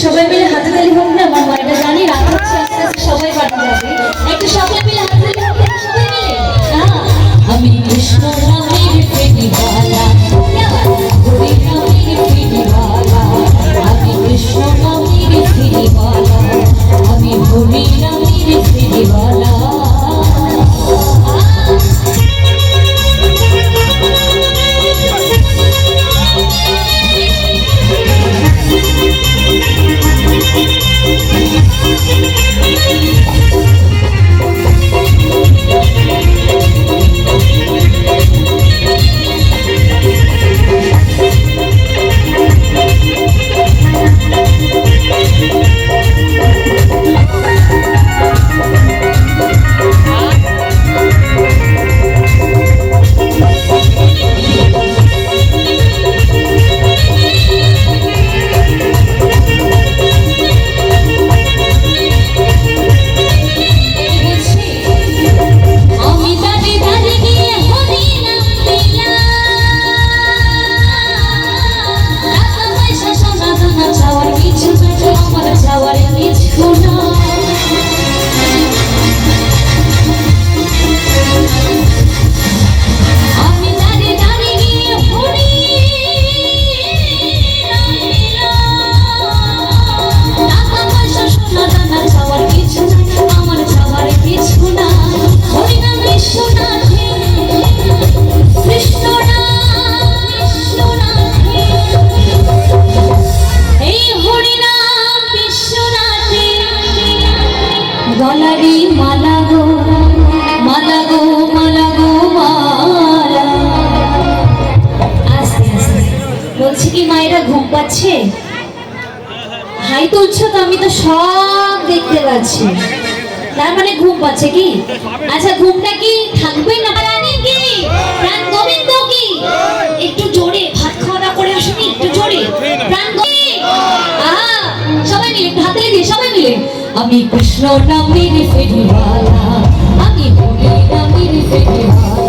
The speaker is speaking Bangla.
সবাই মিলে হাতে তালি হোক না আমার মায়েরা জানি রাখা হচ্ছে, আস্তে আস্তে সবাই বাড়তে যাবে। একটু সবাই মিলে হাতে তালি হোক সবাই মিলে? আমি কৃষ্ণ গলারি মালা গো মালা গো মালা। গো মালা আস্তে আস্তে। বলছি কি, মায়েরা, ঘুম পাচ্ছে? হাই তুলছো তো, আমি তো সব দেখতে পাচ্ছি। তার মানে ঘুম পাচ্ছে কি? আচ্ছা ঘুমটা কি থাকবেই না? প্রাণ গোবিন্দ কি? একটু জোরে, ভাত খাওয়া করে আসুন একটু জোরে। প্রাণ গোবিন্দ সবাই মিলে হাতে দিয়ে সবাই আমি কৃষ্ণ নামের ফেরিওয়ালা আমি বলি নামের ফেরিওয়ালা